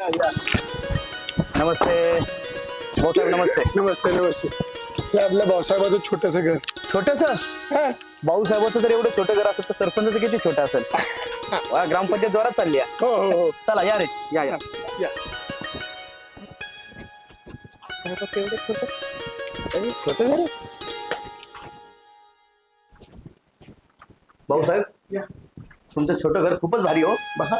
नमस्ते. भाऊसाहेब नमस्ते. नमस्ते नमस्ते. हे आपल्या भाऊसाहेबाचं छोटस घर. छोटस? भाऊसाहेबाचं जर एवढं छोटं घर असेल तर सरपंचाचं किती छोटं असेल? वा, ग्रामपंचायत जोरात चालली आहे. हो हो हो. चला या रे. या या. या. भाऊसाहेब या. तुमचं छोटं घर खूपच भारी हो. बसा.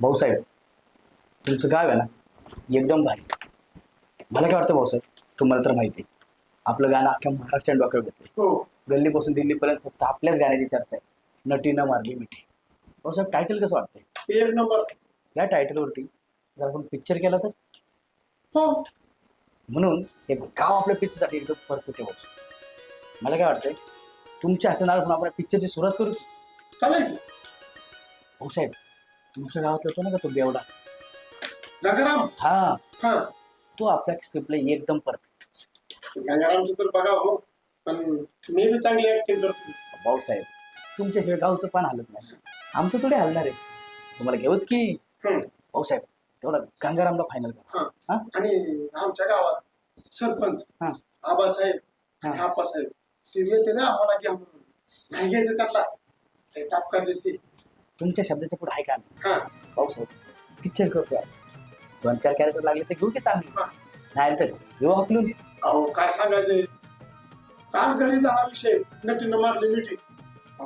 भाऊसाहेब तुमचं गाव आहे ना? एकदम भारी. मला काय वाटतं भाऊसाहेब? तुम्हाला तर माहिती आहे. आपलं गाणं अख्ख्या महाराष्ट्रात डोक्यावर घेतलं हो. गल्लीपासून दिल्लीपर्यंत फक्त आपल्याच गाण्याची चर्चा आहे. नटी न मारली मिठी. भाऊसाहेब टायटल कसं वाटतंय? एक नंबर. या टायटलवरती जर आपण पिक्चर केला तर? हो. म्हणून हे गाव आपल्या पिक्चरसाठी एकदम परफेक्ट आहे मला काय वाटतंय? तुमच्या हाताने पण आपण पिक्चरची सुरुवात करू? चालेल की. भाऊसाहेब तुमच्या गावातला तो ना का तो बेवडा? गंगाराम. हा. हा. तो आपल्या स्क्रिप्टला एकदम परफेक्ट गंगारामचं तर बघा हो. पण मी बी चांगली ऍक्टिंग करतो. भाऊसाहेब तुमच्याशिवाय गावचं पान हलत नाही. आमचं थोडे हलणार. आहे तुम्हाला घेऊच की? हम्म. भाऊसाहेब तेवढा गंगारामला फायनल करा. हा. हा? आणि आमच्या गावात सरपंच हा. आबासाहेब आणि हा. आप्पासाहेब ते येते ना आम्हाला घ्या म्हणून नाही घ्यायचं त्यांना. ते तापकार देते तुमच्या शब्दाच्या पुढे आहे का? आम्ही? हा. भाऊसाहेब पिक्चर करतोय दोन चार कॅरेक्टर लागले तर घेऊ की चांगली? हा. नाही तर घेऊ हकलून अहो काय सांगायचंय काल घरी झाला विषय. नटीनं मारली मिठी.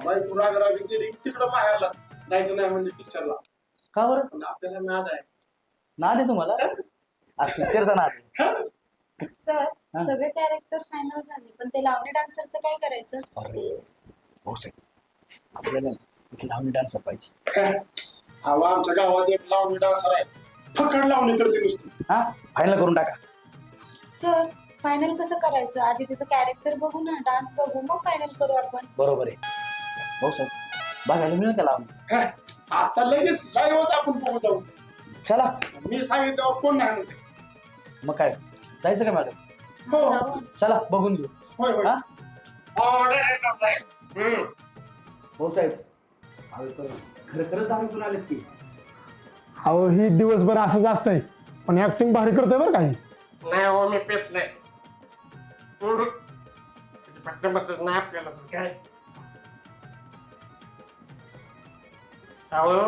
बायको राग राग गेली तिकडं बाहेरला जायचं नाही म्हणजे पिक्चरला का बरं? पण आपल्याला नाद आहे. नाद आहे तुम्हाला? पिक्चरचा नाद आहे. सर हा. सगळे कॅरेक्टर फायनल झाले पण ते लावणी डान्सरचं काय करायचं? अरे आपल्याला एक लावणी डान्स पाहिजे. हवा आमच्या गावात एक लावणी डान्सर आहे. फकड लावणी करते नुसती. हा? फायनल करून टाका. सर फायनल कसं करायचं? आधी तिथं कॅरेक्टर बघू ना डान्स बघू मग फायनल करू आपण. बरोबर आहे. भाऊसाहेब बघायला मिळेल का लावणी? हे, आता लगेच लाईव्हच आपण बघू जाऊ. चला. मी सांगितल्यावर कोण नाही म्हणते मग काय? जायचं का मॅडम हो. जाऊ. चला बघून घेऊ. होय होय. हा? हम्म. भाऊसाहेब अहो तर खरं खरंच दारू पिऊन आलेत की? अहो ही दिवसभर असंच असतंय पण ऍक्टिंग भारी करतोय बरं काही नाही हो मी पेत नाही. पट्टमतच नाही आपल्याला काय अहो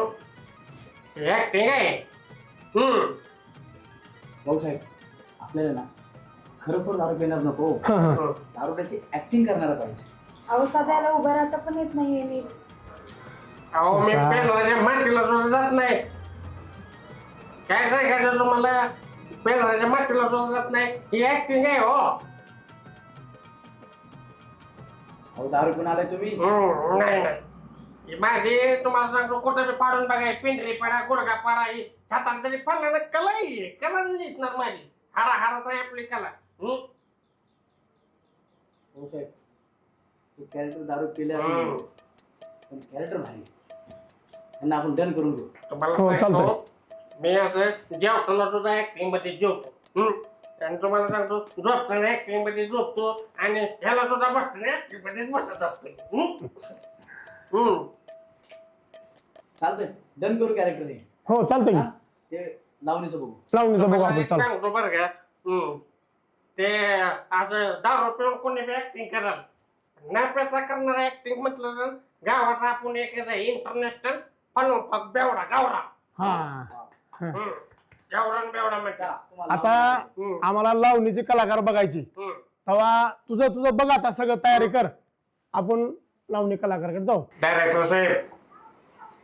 हम्म भाऊसाहेब आपल्याला ना खरोखर दारू पिणार नको. दारू त्याची ऍक्टिंग करणारा पाहिजे. अहो सध्याला उभं राहता पण येत नाहीये नीट. अहो मी काय? पेनवाच्या मातीला सुद्धा जात नाही. काय सांगायचं तुम्हाला पेनवाच्या मातीला सुद्धा जात नाही. ही ऍक्टिंग आहे हो. अहो दारू पिऊन आलाय तुम्ही? हम्म, नाही नाही. ही माझी तुम्हाला सांगतो कुठं बी पाडून बघाय पिंढरी पाडा गुडघा पाडा ही छातात तरी पडला ना कला आहे. कला दिसणार माझी. हारा हारात आहे आपली कला. हम्म? भाऊसाहेब ते कॅरेक्टर दारू पिले हम्म. पण कॅरेक्टर भारी त्यांना आपण डन करून घेऊ. तुम्हाला हो, सांगतो मी असं जेवताना सुद्धा ऍक्टिंगमध्ये जेवतो. हम्म? आणि तुम्हाला सांगतो झोपताना ऍक्टिंगमध्ये झोपतो आणि ह्याला सुद्धा बसताना बसत असतो. चालतंय. डन करू कॅरेक्टर हे हो चालतंय हा? की ते लावणीचं बघू. लावणीचं बघू आपण चाल सांगतो बरं का. हम्म. ते असं दारू पिऊन कोणी बी ऍक्टिंग कराल न पेता करणार ऍक्टिंग म्हटलं तर गावात आपण एक इंटरनॅशनल फलोफक बेवडा गावडा. हा. बेवडा म्हणजे आता. आम्हाला लावणीची कलाकार बघायची. हम्म. तेव्हा तुझं तुझं बघ आता सगळं तयारी कर. आपण लावणी कलाकाराकडे जाऊ. डायरेक्टर साहेब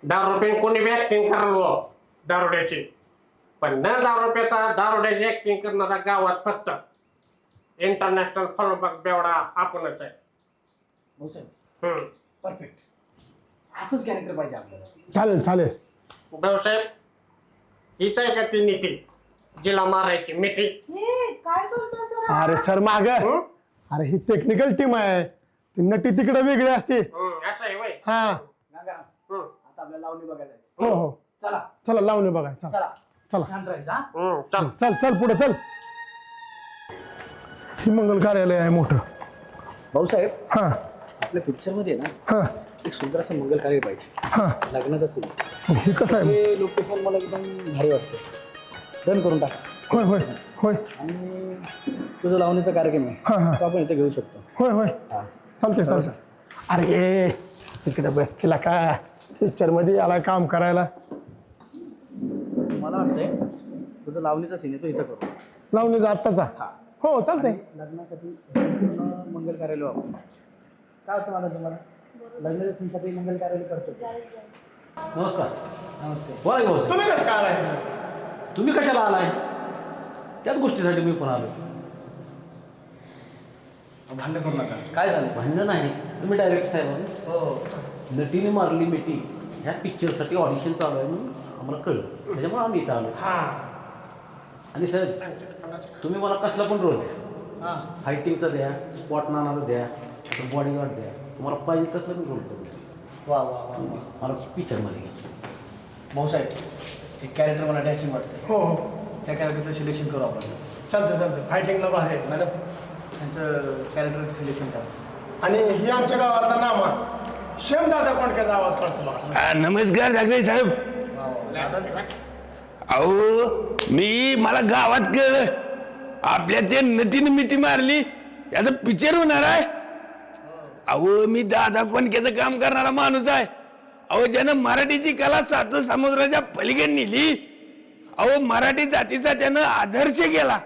दारू पिऊन कोणी बी ऍक्टिंग करालो दारुड्याची. पण न दारू पिता दारुड्याची ऍक्टिंग करणारा गावात फक्त इंटरनॅशनल फलोफक बेवडा आपणच आहे. परफेक्ट असंच कॅरेक्टर पाहिजे आपल्याला. चालेल चालेल. भाऊसाहेब हीच आहे का ती नीती जिला मारायची मिठी हे काय करतो सर अरे सर माग. हं? अरे ही टेक्निकल टीम आहे. ती नटी तिकडे वेगळी असते. हम्म, असं आहे वय. हा. गंगाराम हम्म, आता आपल्याला लावणी बघायला जायचं. हो हो. चला. चला लावणे बघा चला. चला. चला. शांत राहायचं हा? हम्म, चल. चल चल पुढे चल. ही मंगल कार्यालय आहे मोठं. भाऊसाहेब हा. आपल्या पिक्चरमध्ये आहे ना हा. एक सुंदर असं मंगल कार्य पाहिजे. हा. लग्नात असेल हे कसं आहे? ते लोकेशन मला एकदम भारी वाटतं. डन करून टाका. होय होय होय. आणि तुझं लावणीचा कार्यक्रम आहे. हा हा. तो आपण इथे घेऊ शकतो. होय होय. हा. चालतंय चालतंय. अरे इकडे बस केला का? पिक्चरमध्ये आला काम करायला. मला वाटतंय तुझं लावणीचा सीन आहे तो इथं करू. लावणीचा आत्ताचा? हो. चालतंय. लग्नासाठी पूर्ण मंगल कार्यालय वापरू. काय होतं मला तुम्हाला? सीनसाठी मंगल कार्यालय करतो. नमस्कार. नमस्ते. बोला की भाऊ तुम्ही कसं काय आलाय? तुम्ही कशाला आलाय? त्याच गोष्टीसाठी मी पण आलो. भांडण करू नका. काय झालं? भांडण नाही. तुम्ही डायरेक्ट साहेब हो. नटीने मारली मिठी. ह्या पिक्चरसाठी ऑडिशन चालू आहे म्हणून आम्हाला कळलं. त्याच्यामुळे आम्ही इथं आलो. हा. आणि साहेब तुम्ही मला कसला पण रोल द्या. हां. फायटिंगचा द्या स्पॉट नानाचा द्या बॉडीगार्ड द्या. तुम्हाला पाहिजे कसला पण रोल करू वा वा वा वा. मला पिक्चरमध्ये घ्या. भाऊसाहेब हे कॅरेक्टर मला डॅशिंग वाटतं हो हो. त्या कॅरेक्टरचं सिलेक्शन करू आपण. चालतंय चालतंय. फायटिंगला भारी आहे. मॅडम त्यांचं कॅरेक्टरचं सिलेक्शन करा. आणि ही आमच्या गावातला नामा. शेम दादा कोणक्याचा आवाज काढतो बघा. आ, नमस्कार ठाकरे साहेब. वा वा दादांचं. अहो मी मला गावात कळलं. आपल्या ते नटीने मिठी मारली. याचं पिक्चर होणार आहे. अहो मी दादा कोणक्याचं काम करणारा माणूस आहे. अहो ज्यानं मराठीची कला सात समुद्राच्या पलीकडे नेली अहो मराठी जातीचा त्यानं आदर्श केला.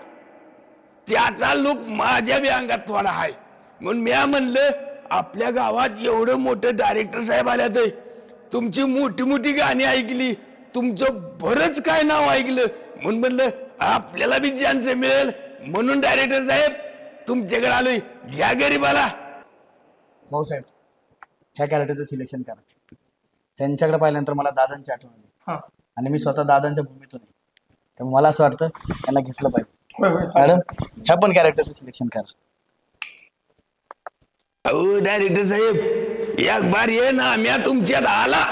त्याचा लोक माझ्या बी अंगात थोडा आहे. म्हणून मी म्हणलं आपल्या गावात एवढं मोठं डायरेक्टर साहेब आल्यात तुमची मोठी मोठी गाणी ऐकली तुमचं बरंच काय नाव ऐकलं. म्हणून म्हणलं आपल्याला बी चान्स मिळेल. म्हणून डायरेक्टर साहेब तुमच्याकडे आलोय. घ्या गरीबाला. भाऊसाहेब ह्या कॅरेक्टरचं सिलेक्शन करा. त्यांच्याकडे पाहिल्यानंतर मला दादांची आठवण आली. हा. आणि मी स्वतः दादांच्या भूमीतून आहे. त्यामुळे मला असं वाटतं त्यांना घेतलं पाहिजे. मॅडम ह्या पण कॅरेक्टरचं सिलेक्शन करा. अहो डायरेक्टर साहेब एक बार ये ना म्या तुमच्यात आला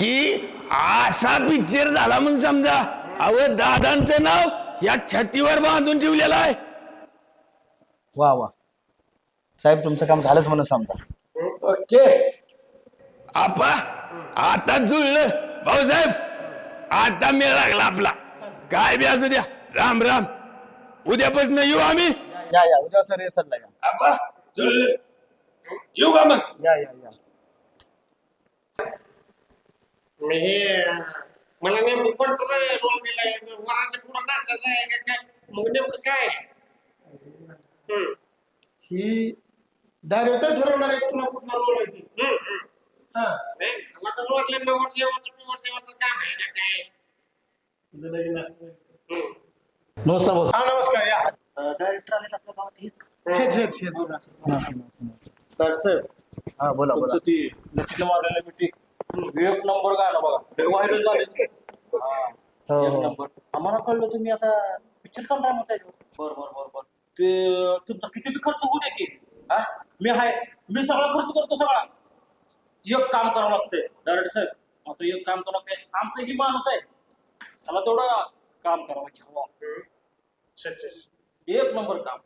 की असा पिक्चर झाला म्हणून समजा. अहो दादांचं नाव या छातीवर बांधून ठेवलेलं आहे. वा वा. साहेब तुमचं काम झालंच म्हणून समजा. ओके. आपा आता जुळलं. भाऊसाहेब आता मेळ लागला आपला. काय बी असू द्या. राम राम. उद्यापासून येऊ आम्ही? या या. उद्या वाजता रिहर्सलला या. आपा जुळलं. येऊ का मग? या या या. मी हे मला नेमकं कोणतं रोल दिलाय वराच्या पुढं नाचायचं आहे का काय? मग नेमकं काय? हम्म, ही डायरेक्टर ठरवणार आहे पुन्हा पुन्हा रोल आहे ती. हम्म, हम्म. हा. नाही, मला तर वाटलं नवर देवाचं पिवर देवाचं काम आहे का काय? तुझं नवीन असतं. हम्म. नमस्कार हा नमस्कार या. डायरेक्टर आले आपल्या गावात हेच हेच हेच हेच. हा बोला बोला. ती लक्ष्मी मारलेल्या मिठी. एक नंबर गाणं बघा. व्हायरल झाले. हो, एक हो. नंबर. आम्हाला कळलं तुम्ही आता पिक्चर मग त्याच्यावर बर बर बर बर. ते तुमचा किती बी खर्च होऊ दे की. हा? मी हाय. मी सगळा खर्च करतो सगळा. एक काम करावं लागतंय डायरेक्ट साहेब. आता एक काम करावं लागतंय. आमचं ही माणूस आहे. त्याला तेवढं काम करावं घ्यावं. एक नंबर काम.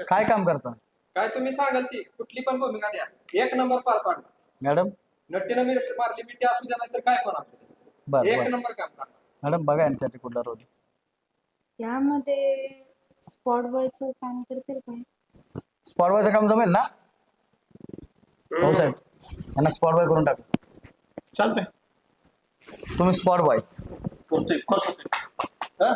काय काम करता? काय तुम्ही सांगाल ती? कुठली पण भूमिका द्या. एक नंबर पार पाडणार मॅडम? नट्टीनं मी मारली मिठी असू द्या नाहीतर काय पण असू बर द्या एक बर. नंबर काम करणार मॅडम बघा यांच्यासाठी कुठला रोल यामध्ये स्पॉट बॉयचं काम करतील काय स्पॉट बॉयचं काम जमेल ना? हो साहेब यांना स्पॉट बॉय करून टाका. चालतंय. तुम्ही स्पॉट बॉय करतोय हा?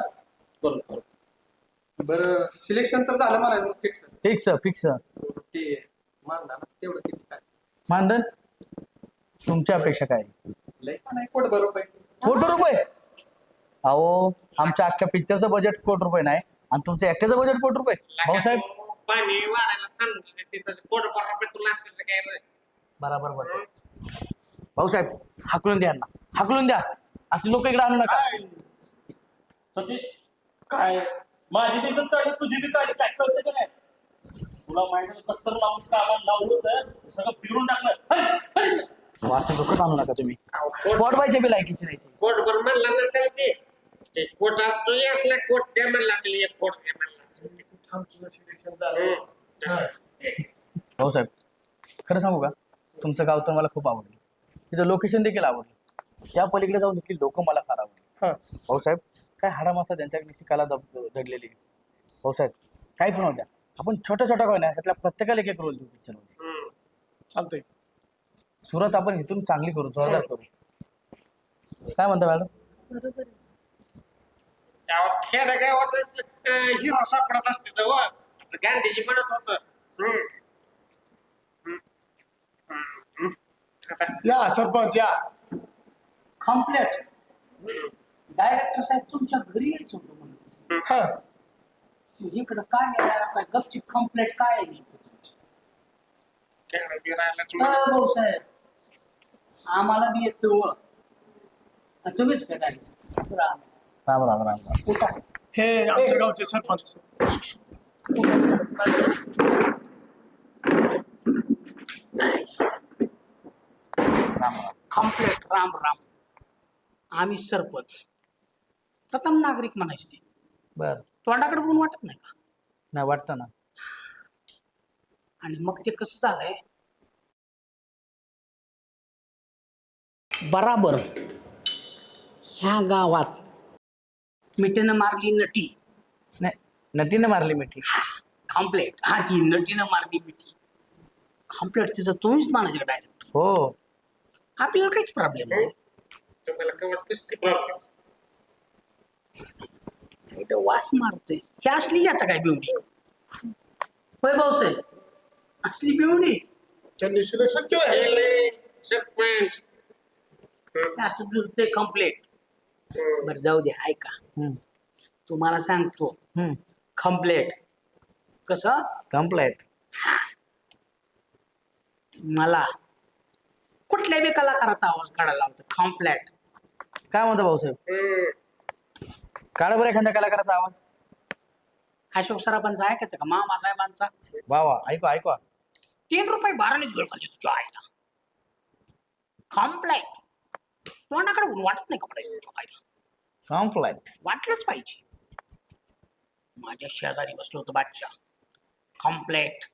बरं सिलेक्शन तर झालं मला फिक्स फिक्स फिक्स ते मानला ना तेवढं किती काय? मानधन? तुमची अपेक्षा काय? लय कोट बरोबर कोटी रुपये? अहो आमच्या अख्ख्या पिक्चरचं बजेट कोटी रुपये नाही. आणि तुमचं एकट्याचं बजेट कोटी रुपये? भाऊसाहेब पाणी वाढायला थांबलं तिथं. कोट बरोबर काय? बराबर बरोबर भाऊसाहेब हाकलून द्या यांना. हाकलून द्या. असे लोक इकडे आणू नका. सतीश काय? माझी बी इज्जत काढली तुझी बी काढली. काय कळतं का नाही? तुला माहिती आहे कसं लावून कामाला लावलं तर सगळं फिरून टाकलं. वाटतं डोकं आणू नका तुम्ही. स्पॉट बायच्या बी लायकीची नाही ती. कोटभर म्हणला नसेल ते ते कोट असतो असला कोट ते म्हणला असेल एक कोट ते म्हणला. थांब तुझं सिलेक्शन झालं हा. हो साहेब खरं सांगू का? तुमचं गाव तर मला खूप आवडलं. तिचं लोकेशन देखील आवडलं. त्या पलीकडे जाऊन इथली लोक मला फार आवडली. हा. भाऊसाहेब काय हाडामासा त्यांच्याकडे शिकायला दब दडलेली? भाऊसाहेब काय पण होत्या आपण छोट्या छोट्या काय ना त्यातल्या प्रत्येकाला एक एक रोल देऊ पिक्चरमध्ये चालतंय. सुरुवात आपण इथून चांगली करू जोरदार करू. काय म्हणता मॅडम? बरोबर आहे. खेडेगावात हिरो सापडत असते तर हो. आता गांधीजी म्हणत होत. या सरपंच या. कम्प्लेट डायरेक्टर साहेब तुमच्या घरी यायचं होतं म्हणून. हा. इकडं काय गेला काय गपचिप कम्प्लेट काय आहे नेमकं तुमचं? खेळ बिरायलाच अ, भाऊसाहेब आम्हाला बी येतो व. तुम्हीच काय डायरेक्टर राम राम राम राम. हे आमच्या गावचे सरपंच. राम राम. कम्प्लेट राम राम. आम्ही सरपंच. प्रथम नागरिक म्हणायचे ते. बर. तोंडाकडे बघून वाटत नाही का? नाही वाटतं ना. आणि मग ते कसं झालंय? बराबर. ह्या गावात मिठीनं मारली नटी. नाही नटीने मारली मिठी. कम्प्लेट हा ती नटीनं मारली मिठी. कम्प्लेट तिचं तुम्हीच म्हणायचं डायरेक्ट हो. आपल्याला काहीच प्रॉब्लेम नाही. तुम्हाला कवत कसते प्रॉब्लेम इथं वास मारतोय. ही असली आता काय बिवडी? होय भाऊसाहेब असली बिवडी? त्यांनी सिलेक्शन केलं. सरपंच हे असं बिलते कम्प्लेट बरं जाऊ दे ऐका. तुम्हाला सांगतो. कम्प्लेट कसं? कम्प्लेट मला कुठल्या बी कलाकाराचा आवाज काढायला लावतो कम्प्लेट काय म्हणतो भाऊसाहेब? काढा बरं एखाद्या कलाकाराचा आवाज. अशोक सराफांचा ऐकायचं का मामा साहेबांचा? वा वा ऐकवा ऐकवा तीन रुपये बारानेच वेळ पाहिजे तुझ्या आईला. कम्प्लेट तोंडाकडे ऊन वाटत नाही का म्हणायचं तुझ्या कम्प्लेट वाटलंच पाहिजे. माझ्या शेजारी बसलो होतो बादशाह. कम्प्लेट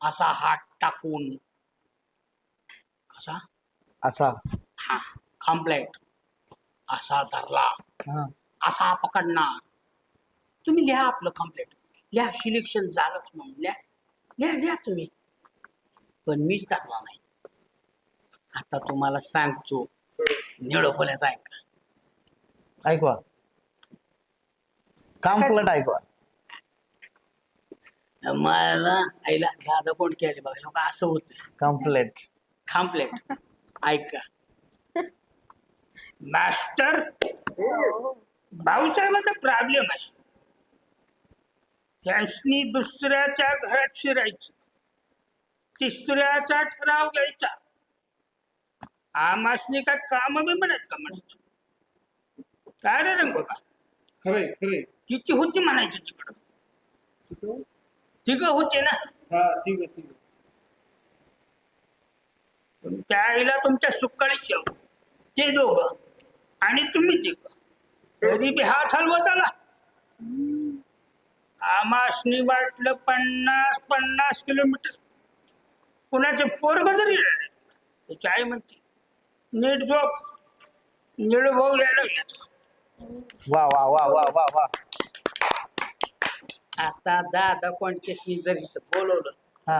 असा हात टाकून. कसा? असा. हा. कम्प्लेट असा धरला. हा. असा पकडणार. तुम्ही लिहा आपलं कम्प्लेट लिहा सिलेक्शन झालंच म्हणून. लिहा. लिहा लिहा तुम्ही. पण मीच धरला नाही. आता तुम्हाला सांगतो. निळो बोलायचं ऐका. ऐकवा. कम्प्लेट ऐकवा. मला आईला दादा कोण केले बघा बघा असं होतं कम्प्लेट कम्प्लेट ऐका. मास्टर भाऊसाहेबाचा प्रॉब्लेम आहे. त्यांनी दुसऱ्याच्या घरात शिरायचं. तिसऱ्याचा ठराव घ्यायचा. आमासनी काय काम बी म्हणत का म्हणायचं काय रे रंगोबा? खरंय खरंय. किती होती म्हणायचं तिकडं? तिघ होते ना? हा ठीक आहे ठीक आहे तुमच्या आईला तुमच्या सुकाळीची. ते दोघं. आणि तुम्ही तिघ. तरी बी हात हलवत आला. आमासनी वाटलं पन्नास पन्नास किलोमीटर. कुणाचे पोरग जरी राहिले, त्याची आई म्हणते नीट झोप. निळ भाऊ यायला वा वा वा वा वा वा. आता दादा कोणतेसनी जर इथं बोलवलं. हा.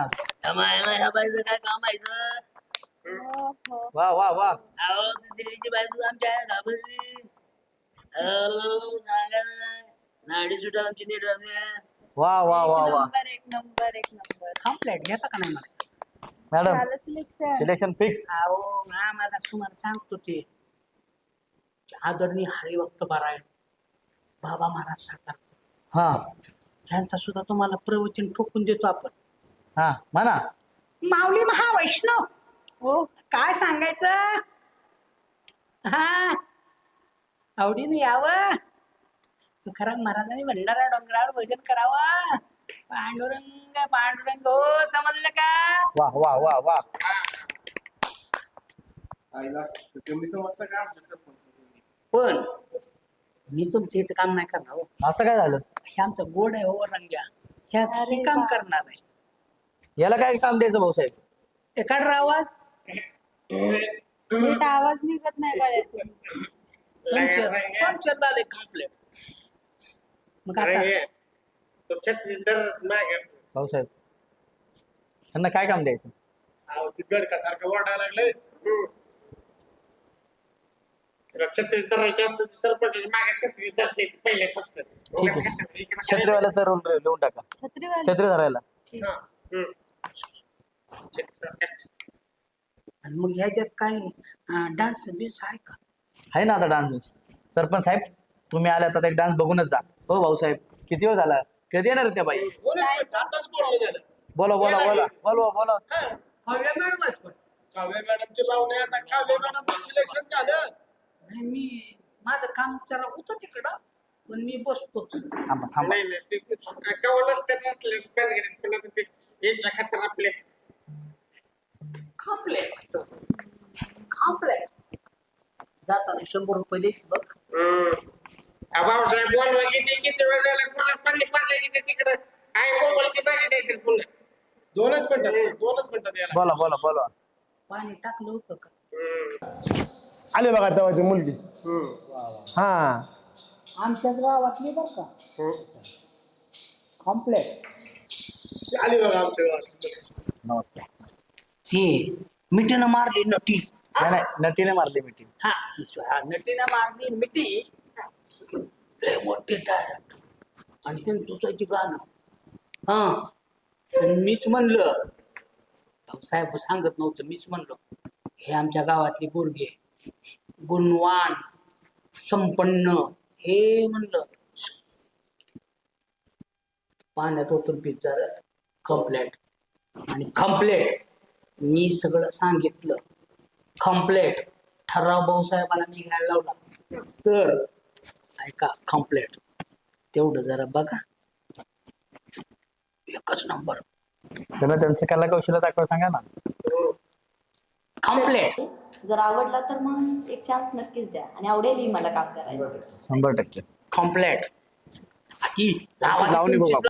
आम्हाला ह्या बाईचं काय काम आहे गं? वा वा वा. अहो ती दिल्लीची बायको आमच्या आहे घाबरली. अहो सांगा ना. नाडी सुटा आमची नीट वा वा वा वा. नंबर एक नंबर एक नंबर. कम्प्लेट घेता का नाही म्हणायचं? मॅडम झालं सिलेक्शन सिलेक्शन फिक्स अहो आम्हाला तुम्हाला सांगतो ते. आदरणीय हरिभक्त पारायण बाबा महाराज साकार हा. त्यांचा सुद्धा तुम्हाला प्रवचन ठोकून देतो आपण. हा म्हणा. माऊली महावैष्णव. हो. काय सांगायचं? हा. आवडीने यावं. तुकाराम महाराजांनी भंडारा डोंगरावर भजन करावं. पांडुरंग पांडुरंग हो समजलं का? वा वा वा वा. पण मी तुमच्या इथं काम नाही करणार हो. आता काय झालं? हे आमचं गोड आहे हो रंग्या. ह्यात हे काम. करणार आहे. याला काय काम द्यायचं भाऊसाहेब एखादा आवाज. नीट आवाज निघत नाही गळ्यातून पंक्चर पंक्चर झाले कम्प्लेट मग आता तो छत्तीस दर मागे. भाऊसाहेब त्यांना काय काम द्यायचं? अहो ती छत्तीस असतं मागे छत्तीस पहिले फक्त ठीक आहे. छत्रीवाल्याचा रोल लिहून टाका. छत्रीवाली छत्री धरायला आणि मग ह्याच्यात काय डान्स बिन्स आहे का? आहे ना आता डान्स सरपंच साहेब तुम्ही आले आता एक डान्स बघूनच जा. हो भाऊसाहेब किती वेळ झाला? कधी येणार आहेत त्या बाई? बोला बोला बोला. बोलवा बोला. हव्या मॅडम आहेत पण. काव्य मॅडमचे लावणे आता. काव्य मॅडम सिलेक्शन झालं. नाही मी माझं काम जरा होतं तिकडं पण मी बसतोच. थांबा थांबा. नाही नाही ते असले पण ते यांच्या खातर आपले कम्प्लेट कम्प्लेट जाताना शंभर रुपये द्यायची बघ. भाऊसाहेब बोलवा किती किती वेळ झाला पाहिजे किती तिकडं. भाजी द्यायची पुन्हा. दोनच मिनिटात दोनच मिनिटात बोला बोला बोला. पाणी टाकलं होतं का? आले बघा तेव्हाची मुलगी. हा. आमच्याच गावातली बरं का. कम्प्लेट आली बघा आमच्या गावात. नमस्ते. ती मिठीनं मारली नटी. नाही नाही नटीने मारली मिठी. हा हा, नटीनं मारली मिठी. लय मोठे डायरेक्ट आणि त्यांनी गाणं हा मीच म्हणलं साहेब सांगत नव्हतं मीच म्हणलो हे आमच्या गावातली पोरगी आहे. गुणवान संपन्न हे म्हणलं पाण्यात ओतून पीत झालं कम्प्लेट आणि कम्प्लेट मी सगळं सांगितलं. कम्प्लेट ठराव भाऊसाहेबाला मी घ्यायला लावला. तर ऐका कम्प्लेट तेवढं जरा बघा. एकच नंबर त्यांना त्यांचं कला कौशल्य दाखवा सांगा ना. कम्प्लेट जर आवडला तर मग एक चान्स नक्कीच द्या. आणि आवडेलही मला काम करायला. शंभर टक्के. कम्प्लेट ती लावणी बघू आपण.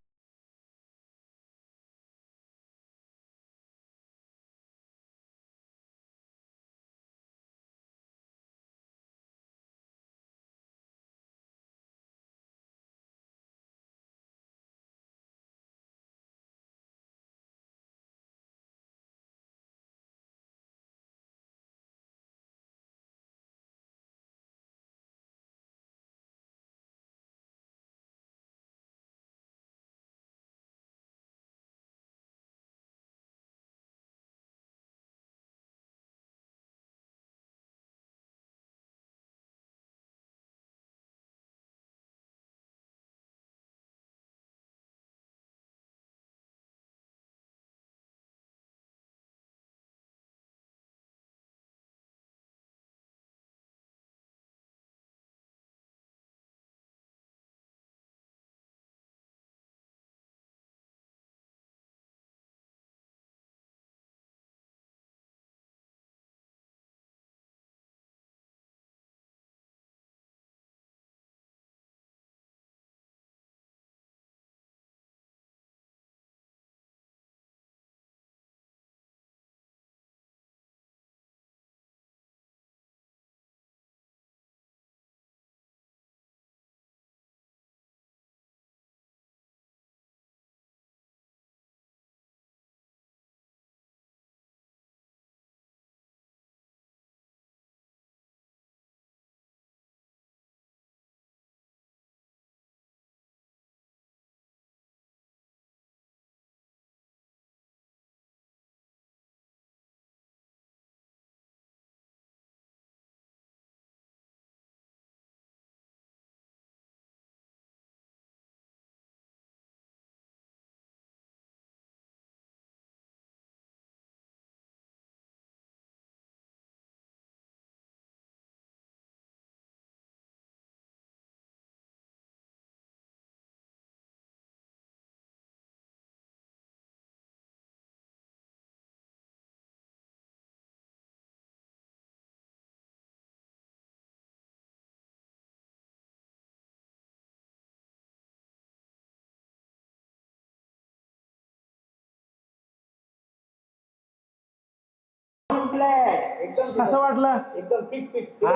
कसं वाटलं? एकदम फिक्स फिक्स हा.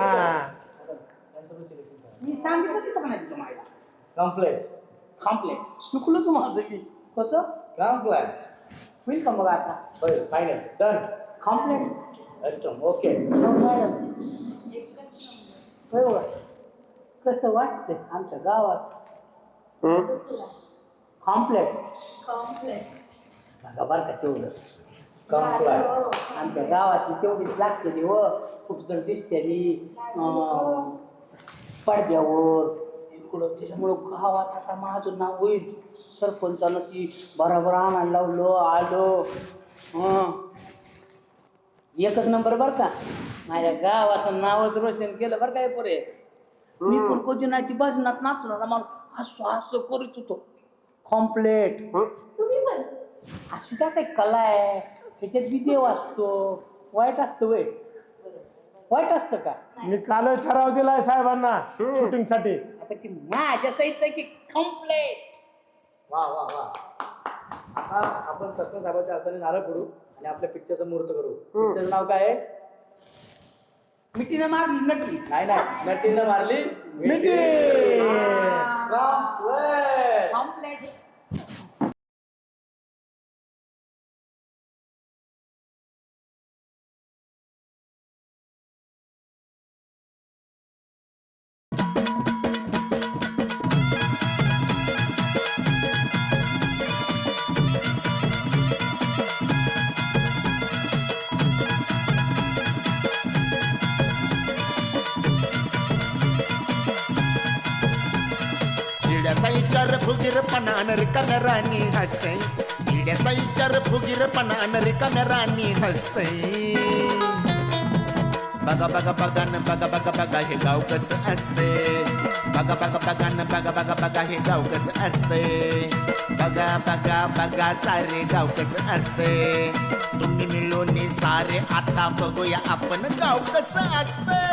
मी सांगितलं तिथं का नाही मायला कम्प्लेट कॉम्प्लेट चुकलं तू माझं की? कसं? कम्प्लेट होईल का मग आता? होईल. फायनल डन कॉम्प्लेट एकदम ओके कसं वाटतंय आमच्या गावात? कॉम्प्लेट बघा बरं का तेवढं. कम्प्लेट आमच्या गावाची तेवढीच लागते व कुठं दिसतेली पडद्यावर. इकडं त्याच्यामुळं गावात आता माझं नाव होईल. सरपंचानं ती बरोबर आणायला लावलं आलो. हं. एकच नंबर बरं का? माझ्या गावाचं नावच रोशन केलं बरं काय पुरे. मी पण कोजिनाची भजनात नाचणार मला असं असं करीत होतो. कॉम्प्लेट अशी काय काही कला आहे? त्याच्यात बी देव असतो. वाईट असतं वय. वाईट असतं का? मी काल ठराव दिलाय साहेबांना शूटिंगसाठी आता ती माझ्या आहे की कम्प्लेट वा वा वा. आता आपण सत्य साहेबांच्या हाताने नारळ फोडू आणि आपल्या पिक्चरचं मुहूर्त करू. पिक्चरचं नाव काय आहे? मिठीनं मारली नटली. नाही नाही. नटीनं मारली मिठी. कम्प्लेट विचार फुगीरपणान रिकाम्या राणी हसते. किड्याचा विचार फुगीरपणान रिकाम्या राणी हसते. बघा बघा बघा न बघा बघा बघा हे गाव कसं असते. बघा बघा बघा न बघा बघा बघा हे गाव कसं असते. बघा बघा बघा सारे गाव कसं असते. तुम्ही मिळून सारे आता बघूया आपण गाव कसं असतं.